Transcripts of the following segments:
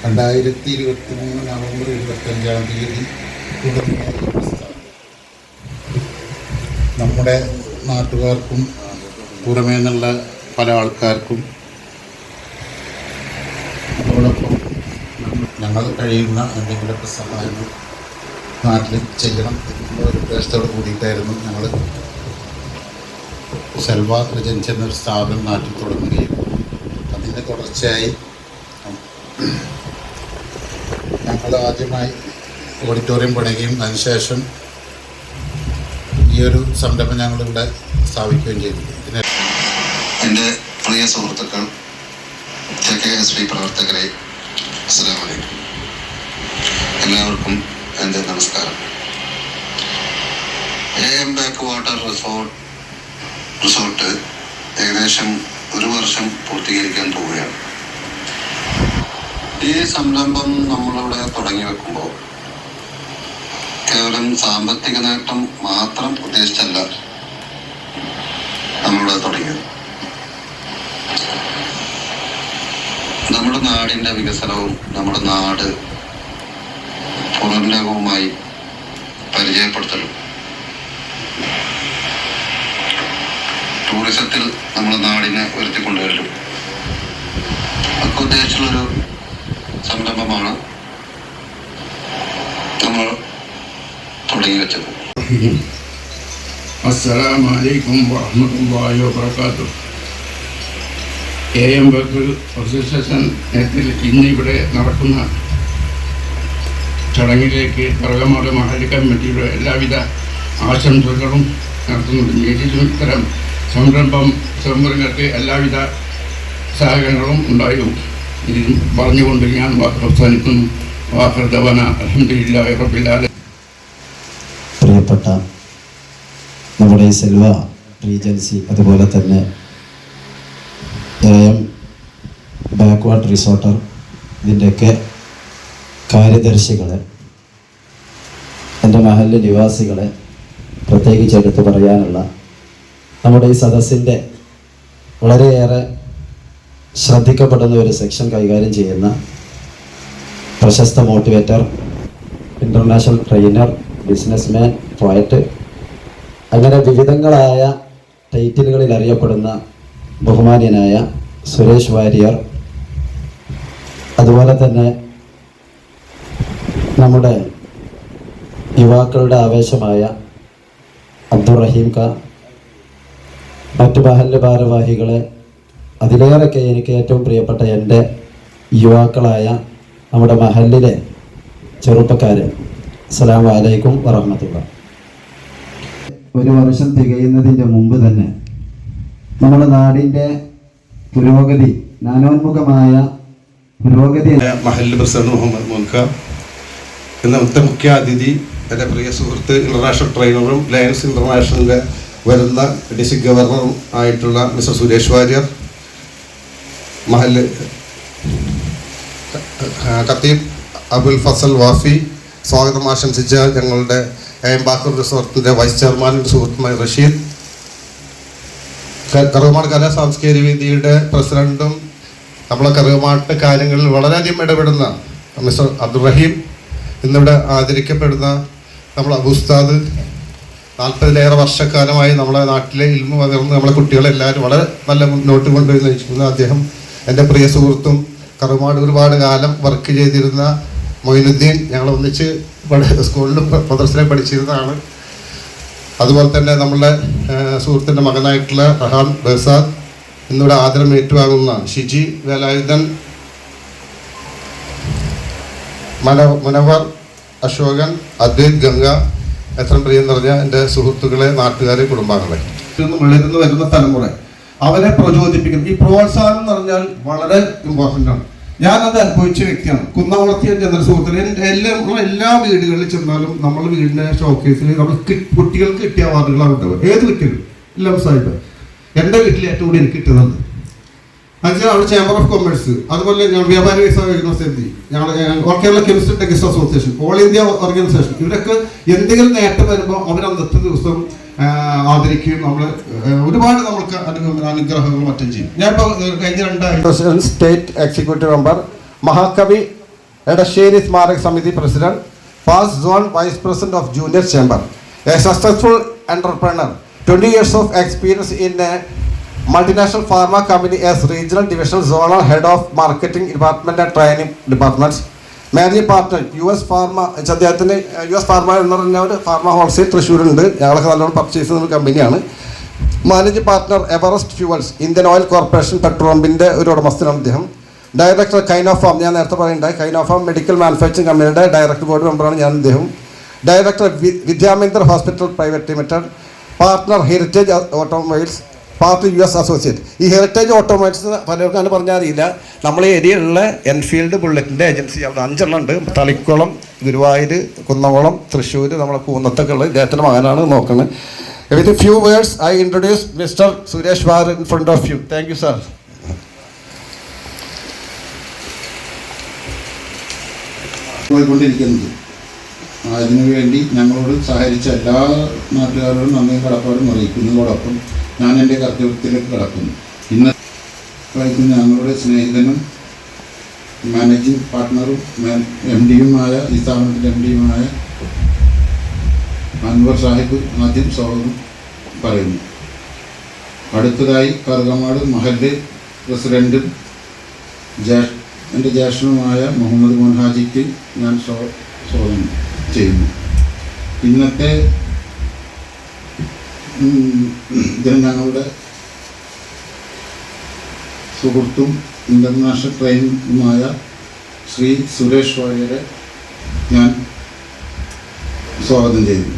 രണ്ടായിരത്തി ഇരുപത്തി മൂന്ന് നവംബർ ഇരുപത്തഞ്ചാം തീയതി നമ്മുടെ നാട്ടുകാർക്കും പുറമേ നിന്നുള്ള പല ആൾക്കാർക്കും അതോടൊപ്പം ഞങ്ങൾ കഴിയുന്ന എന്തെങ്കിലുമൊക്കെ സഹായങ്ങൾ നാട്ടിൽ ചെയ്യണം എന്നുള്ള ഒരു ഉദ്ദേശത്തോട് കൂടിയിട്ടായിരുന്നു ഞങ്ങൾ സെൽവ ഏജൻസി എന്നൊരു സ്ഥാപനം നാട്ടിൽ തുടങ്ങുകയും അതിന്റെ തുടർച്ചയായി ഞങ്ങൾ ആദ്യമായി ഓഡിറ്റോറിയം പണിയുകയും അതിനുശേഷം ഈ ഒരു സംരംഭം ഞങ്ങളിവിടെ സ്ഥാപിക്കുകയും ചെയ്തു. എന്റെ പ്രിയ സുഹൃത്തുക്കൾ കെ കെ എസ് പി പ്രവർത്തകരെ അസ്സലാമു അലൈക്കും. എല്ലാവർക്കും എന്റെ നമസ്കാരം. A M backwater resort resort ഏകദേശം ഒരു വർഷം പൂർത്തീകരിക്കാൻ പോവുകയാണ്. ഈ സംരംഭം നമ്മളിവിടെ തുടങ്ങി വെക്കുമ്പോൾ കേവലം സാമ്പത്തിക നേട്ടം മാത്രം ഉദ്ദേശിച്ചല്ല നമ്മളിവിടെ തുടങ്ങിയത്. നമ്മുടെ നാടിന്റെ വികസനവും നമ്മുടെ നാട് അസ്സലാമു അലൈക്കും വറഹ്മത്തുള്ളാഹി വബറകാതുഹു എ എം ബക്കർ അസോസിയേഷൻ നേതൃത്വത്തിൽ ഇന്ന് ഇവിടെ നടക്കുന്ന ചടങ്ങിലേക്ക് കറകമാട് മഹല്ല് കമ്മിറ്റിയുടെ എല്ലാവിധ ആശംസകളും നടത്തുന്നുണ്ട്. ഏതിലും ഇത്തരം സംരംഭം സംരംഭങ്ങൾക്ക് എല്ലാവിധ സഹകരണങ്ങളും ഉണ്ടായും ഇതിൽ പറഞ്ഞുകൊണ്ട് ഞാൻ അവസാനിക്കുന്നു. വാഹർദവന അലഹദില്ലാഹി റബ്ബിലാല പ്രിയപ്പെട്ട ഈ സെൽവ റീജൻസി അതുപോലെ തന്നെ ജയം ബാക്ക്വാർഡ് റിസോർട്ടർ ഇതിന്റെയൊക്കെ കാര്യദർശികളെ എന്റെ മഹല്ല് നിവാസികളെ പ്രത്യേകിച്ച് എടുത്തു പറയാനുള്ള നമ്മുടെ ഈ സദസ്സിന്റെ വളരെയേറെ ശ്രദ്ധിക്കപ്പെടുന്ന ഒരു സെക്ഷൻ കൈകാര്യം ചെയ്യുന്ന പ്രശസ്ത motivator international trainer businessman poet അങ്ങനെ വിവിധങ്ങളായ ടൈറ്റിലുകളിൽ അറിയപ്പെടുന്ന ബഹുമാന്യനായ സുരേഷ് വാര്യർ അതുപോലെ തന്നെ നമ്മുടെ യുവാക്കളുടെ ആവേശമായ അബ്ദുറഹീം ഖാ മറ്റു മഹല്ല് ഭാരവാഹികളെ അതിലേറെയൊക്കെ എനിക്ക് ഏറ്റവും പ്രിയപ്പെട്ട എന്റെ യുവാക്കളായ നമ്മുടെ മഹല്ലിലെ ചെറുപ്പക്കാരെ. അസ്സാം വലൈക്കും വറഹമത്തുള്ള ഒരു വർഷം തികയുന്നതിന്റെ മുമ്പ് തന്നെ നമ്മുടെ നാടിന്റെ പുരോഗതി നാനോന്മുഖമായ പുരോഗതി മഹല്ല് പ്രസിഡന്റ് മുഹമ്മദ് മുൻഖ ഇന്നത്തെ മുഖ്യ അതിഥി എന്റെ പ്രിയ സുഹൃത്ത് ഇന്റർനാഷണൽ ട്രെയിനറും ലയൻസ് ഇന്റർനാഷണലിന്റെ വരുന്ന ഡിസ്ട്രിക്ട് ഗവർണറും ആയിട്ടുള്ള മിസ്റ്റർ സുരേഷ് വാര്യർ മഹൽ ഖത്തീബ് അബുൽ ഫസൽ വാഫി സ്വാഗതം ആശംസിച്ച ഞങ്ങളുടെ എം ബാക്കർ റിസോർട്ടിന്റെ വൈസ് ചെയർമാൻ സുഹൃത്തുമായ റഷീദ്. കറുകമാട് കലാ സാംസ്കാരിക വേദിയുടെ പ്രസിഡന്റും നമ്മളെ കറുകമാട്ട് കാര്യങ്ങളിൽ വളരെയധികം ഇടപെടുന്ന മിസ്റ്റർ അബ്ദുറഹീം ഇന്നിവിടെ ആദരിക്കപ്പെടുന്ന നമ്മളെ അബുസ്താദ് നാൽപ്പതിലേറെ വർഷക്കാലമായി നമ്മളെ നാട്ടിലെ ഇൽമു പകർന്ന് നമ്മളെ കുട്ടികളെല്ലാവരും വളരെ നല്ല മുന്നോട്ട് കൊണ്ടുപോയി നയിക്കുന്ന അദ്ദേഹം. എന്റെ പ്രിയ സുഹൃത്തും കറുമാട് ഒരുപാട് കാലം വർക്ക് ചെയ്തിരുന്ന മൊയിനുദ്ദീൻ. പഠി- സ്കൂളിലും മദ്രസിലും പഠിച്ചിരുന്നതാണ്. അതുപോലെ തന്നെ നമ്മളുടെ സുഹൃത്തിന്റെ മകനായിട്ടുള്ള റഹാൻ ബസാദ് എന്നിവിടെ ആദരം ഏറ്റുവാങ്ങുന്ന ഷിജി വേലായുധൻ മനോ മനോവർ അശോകൻ അദ്വൈത് ഗംഗ എത്ര പ്രിയം നിറഞ്ഞ എന്റെ സുഹൃത്തുക്കളെ നാട്ടുകാരെ കുടുംബാംഗങ്ങളെ. നിന്ന് വളർന്നു വരുന്ന തലമുറ അവരെ പ്രചോദിപ്പിക്കുന്നു. ഈ പ്രോത്സാഹനം എന്ന് പറഞ്ഞാൽ വളരെ ഇമ്പോർട്ടന്റ് ആണ്. ഞാനത് അനുഭവിച്ച വ്യക്തിയാണ്. ചന്ദ്ര സുഹൃത്തുക്കൾ എന്റെ എല്ലാ എല്ലാ വീടുകളിൽ ചെന്നാലും നമ്മൾ വീടിന്റെ ഷോക്കേസിൽ നമ്മൾ കുട്ടികൾക്ക് കിട്ടിയ അവാർഡുകളാണ് ഉണ്ടാവുക. ഏത് വീട്ടിലും എല്ലാം സാഹിബ് എന്റെ വീട്ടിൽ ഏറ്റവും കൂടുതൽ എനിക്ക് കിട്ടുന്നത് എന്നുവെച്ചാൽ അവിടെ ചേംബർ ഓഫ് കൊമേഴ്സ് അതുപോലെ ഞങ്ങൾ വ്യാപാരി വികസന സ്ഥിതി ഞങ്ങളുടെ all Kerala chemistry text association all India organisation ഇവരൊക്കെ എന്തെങ്കിലും നേട്ടം വരുമ്പോൾ അവർ അന്നത്തെ ദിവസം ആദരിക്കുകയും നമ്മൾ ഒരുപാട് അനുഗ്രഹ- അനുഗ്രഹങ്ങൾ മറ്റും ചെയ്യും. ഞാൻ ഇപ്പോൾ കഴിഞ്ഞ രണ്ടായിരം പ്രസിഡന്റ് സ്റ്റേറ്റ് എക്സിക്യൂട്ടീവ് മെമ്പർ മഹാകവി എടശ്ശേരി സ്മാരക സമിതി president past zone vice president of junior chamber a successful entrepreneur, 20 years of experience in a pharma company as regional divisional zonal head of marketing department and training department. Managing partner U S pharma അദ്ദേഹത്തിന്റെ U S pharma എന്ന് പറഞ്ഞ ഒരു pharma wholesale തൃശ്ശൂരുണ്ട്. ഞങ്ങളൊക്കെ നല്ലോണം purchase ചെയ്യുന്ന ഒരു കമ്പനിയാണ് managing partner Everest fuels Indian oil corporation പെട്രോളിന്റെ ഒരു ഉടമസ്ഥനാണ് അദ്ദേഹം. ഡയറക്ടർ കൈനോഫാം ഞാൻ നേരത്തെ പറയുണ്ടായി കൈനോഫാം മെഡിക്കൽ മാനുഫാക്ചറിംഗ് കമ്പനിയുടെ ഡയറക്ടർ ബോർഡ് മെമ്പറാണ് ഞാൻ അദ്ദേഹം. Director Vidyamendra hospital private limited partner heritage automobiles part U S associate. ഈ ഹെറിറ്റേജ് ഓട്ടോമാറ്റിക്സ് പലർക്കും അങ്ങനെ പറഞ്ഞാൽ അറിയില്ല. നമ്മളെ ഏരിയയിലുള്ള എൻഫീൽഡ് ബുള്ളറ്റിന്റെ ഏജൻസി അവിടെ അഞ്ചെണ്ണം ഉണ്ട് തളിക്കുളം ഗുരുവായൂർ കുന്നംകുളം തൃശ്ശൂർ നമ്മളെ കൂന്നത്തൊക്കെ ഉള്ളത് ഇദ്ദേഹത്തിന്റെ മകനാണ് നോക്കുന്നത് with few words I introduce mister Suresh war in front of you thank you sir പോയിക്കൊണ്ടിരിക്കുന്നത്. അതിനുവേണ്ടി ഞങ്ങളോട് സഹകരിച്ച എല്ലാ നാട്ടുകാരോടും നന്ദിയും കടപ്പാടും അറിയിക്കുന്നതോടൊപ്പം ഞാൻ എന്റെ കർത്തവ്യത്തിലേക്ക് കടക്കുന്നു. ഇന്ന് വൈകുന്ന ഞങ്ങളുടെ സ്നേഹിതനും മാനേജിംഗ് പാർട്ട്ണറും എം ഡിയുമായ ഈ സ്ഥാപനത്തിന്റെ എം ഡിയുമായ അൻവർ സാഹിബ് ആദ്യം സ്വാഗതം പറയുന്നു. അടുത്തതായി കറുകമാട് മഹല്ല് പ്രസിഡന്റും ജ്യേഷ് എന്റെ ജ്യേഷ്ഠനുമായ മുഹമ്മദ് മൊൻഹാജിക്ക് ഞാൻ സ്വാ- സ്വാഗതം ചെയ്യുന്നു. ഇന്നത്തെ ഇതിന് ഞങ്ങളുടെ സുഹൃത്തും ഇന്റർനാഷണൽ ട്രെയിനുമായ ശ്രീ സുരേഷ് വാര്യരെ ഞാൻ സ്വാഗതം ചെയ്യുന്നു.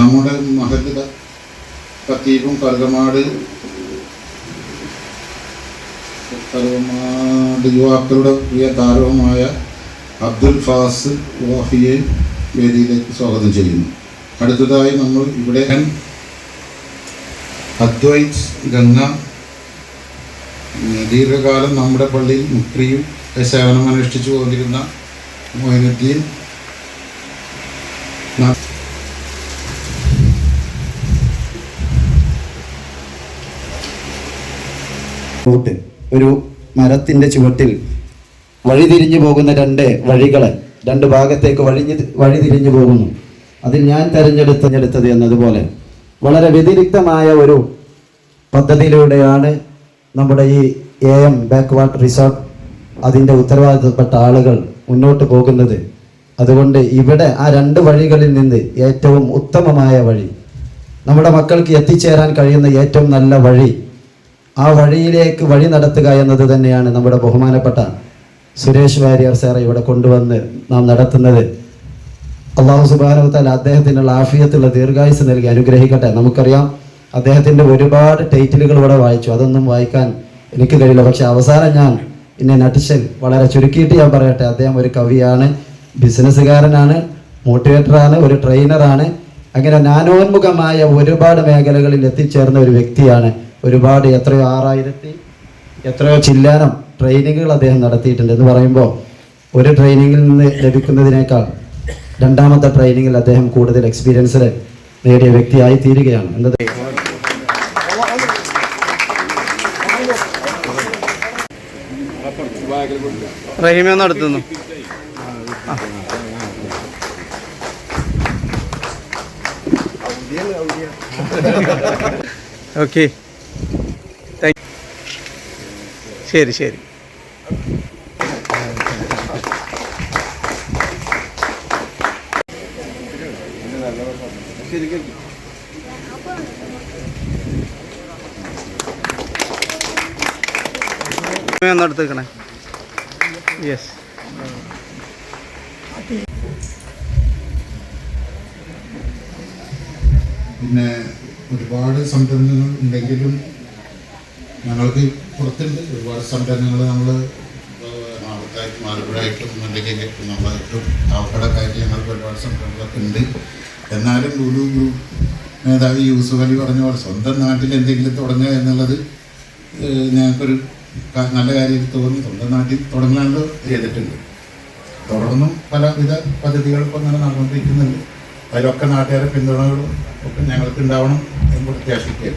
നമ്മുടെ മഹജിത കത്തീപും കറുകമാട് കറുകമാട് യുവാക്കളുടെ പ്രിയ താരവുമായ അബ്ദുൽ ഫാസ് വാഫിയെ വേദിയിലേക്ക് സ്വാഗതം ചെയ്യുന്നു. അടുത്തതായി നമ്മൾ ഇവിടെ അദ്വൈത് ഗംഗ. ദീർഘകാലം നമ്മുടെ പള്ളിയിൽ മുക്രിയും സേവനം അനുഷ്ഠിച്ചു പോന്നിരുന്ന മൊയിനുദ്ദീൻ. ഒരു മരത്തിന്റെ ചുവട്ടിൽ വഴിതിരിഞ്ഞു പോകുന്ന രണ്ട് വഴികൾ രണ്ട് ഭാഗത്തേക്ക് വഴിഞ്ഞ് വഴിതിരിഞ്ഞു പോകുന്നു. അതിൽ ഞാൻ തെരഞ്ഞെടുത്ത് തെരഞ്ഞെടുത്തത് എന്നതുപോലെ വളരെ വ്യതിരിക്തമായ ഒരു പദ്ധതിയിലൂടെയാണ് നമ്മുടെ ഈ എ എം ബാക്ക്വാട്ടർ റിസോർട്ട് അതിന്റെ ഉത്തരവാദിത്തപ്പെട്ട ആളുകൾ മുന്നോട്ട് പോകുന്നത്. അതുകൊണ്ട് ഇവിടെ ആ രണ്ട് വഴികളിൽ നിന്ന് ഏറ്റവും ഉത്തമമായ വഴി നമ്മുടെ മക്കൾക്ക് എത്തിച്ചേരാൻ കഴിയുന്ന ഏറ്റവും നല്ല വഴി ആ വഴിയിലേക്ക് വഴി നടത്തുക എന്നത് തന്നെയാണ് നമ്മുടെ ബഹുമാനപ്പെട്ട സുരേഷ് വാര്യർ സാറെ ഇവിടെ കൊണ്ടുവന്ന് നാം നടത്തുന്നത്. അള്ളാഹു സുബാനവത്താൽ അദ്ദേഹത്തിനുള്ള ആഫിയത്തുള്ള ദീർഘായുസ് നൽകി അനുഗ്രഹിക്കട്ടെ. നമുക്കറിയാം അദ്ദേഹത്തിന്റെ ഒരുപാട് ടൈറ്റിലുകൾ ഇവിടെ വായിച്ചു. അതൊന്നും വായിക്കാൻ എനിക്ക് കഴിയില്ല. പക്ഷെ അവസാനം ഞാൻ ഇന്നെ നട്ടിഷൽ വളരെ ചുരുക്കിയിട്ട് ഞാൻ പറയട്ടെ. അദ്ദേഹം ഒരു കവിയാണ് ബിസിനസ്സുകാരനാണ് മോട്ടിവേറ്ററാണ് ഒരു ട്രെയിനറാണ്. അങ്ങനെ നാനോന്മുഖമായ ഒരുപാട് മേഖലകളിൽ എത്തിച്ചേർന്ന ഒരു വ്യക്തിയാണ്. ഒരുപാട് എത്രയോ ആറായിരത്തി എത്രയോ ചില്ലാനം ട്രെയിനിങ്ങുകൾ അദ്ദേഹം നടത്തിയിട്ടുണ്ട് എന്ന് പറയുമ്പോൾ ഒരു ട്രെയിനിങ്ങിൽ നിന്ന് ലഭിക്കുന്നതിനേക്കാൾ രണ്ടാമത്തെ ട്രെയിനിങ്ങിൽ അദ്ദേഹം കൂടുതൽ എക്സ്പീരിയൻസ് നേടിയ വ്യക്തിയായി തീരുകയാണ്. എന്നത് നടത്തുന്നു ഓക്കെ. ശരി ശരി. ഒന്നെടുത്തേക്കണേ യെസ് പിന്നെ ഒരുപാട് സംരംഭങ്ങൾ ഉണ്ടെങ്കിലും ഞങ്ങൾക്ക് പുറത്തുണ്ട്. ഒരുപാട് സംരംഭങ്ങൾ നമ്മൾ നാളത്തായിട്ടും ആലപ്പുഴയായിട്ടും അല്ലെങ്കിൽ നമ്മളായിട്ടും ആവക്കടക്കായിട്ട് ഞങ്ങൾക്ക് ഒരുപാട് സംരംഭങ്ങളൊക്കെ ഉണ്ട്. എന്നാലും ലുലു ഗ്രൂപ്പ് നേതാവ് യൂസുഫ് അലി പറഞ്ഞ പോലെ സ്വന്തം നാട്ടിൽ എന്തെങ്കിലും തുടങ്ങുക എന്നുള്ളത് ഞങ്ങൾക്കൊരു നല്ല കാര്യം തോന്നി. സ്വന്തം നാട്ടിൽ തുടങ്ങാണ്ട് ചെയ്തിട്ടുണ്ട്. തുടർന്നും പലവിധ പദ്ധതികൾ ഇപ്പം അങ്ങനെ നടന്നുകൊണ്ടിരിക്കുന്നുണ്ട്. അതിലൊക്കെ നാട്ടുകാരെ പിന്തുണകളും ഒക്കെ ഞങ്ങൾക്ക് ഉണ്ടാവണം എന്ന് പ്രത്യാശിക്കുക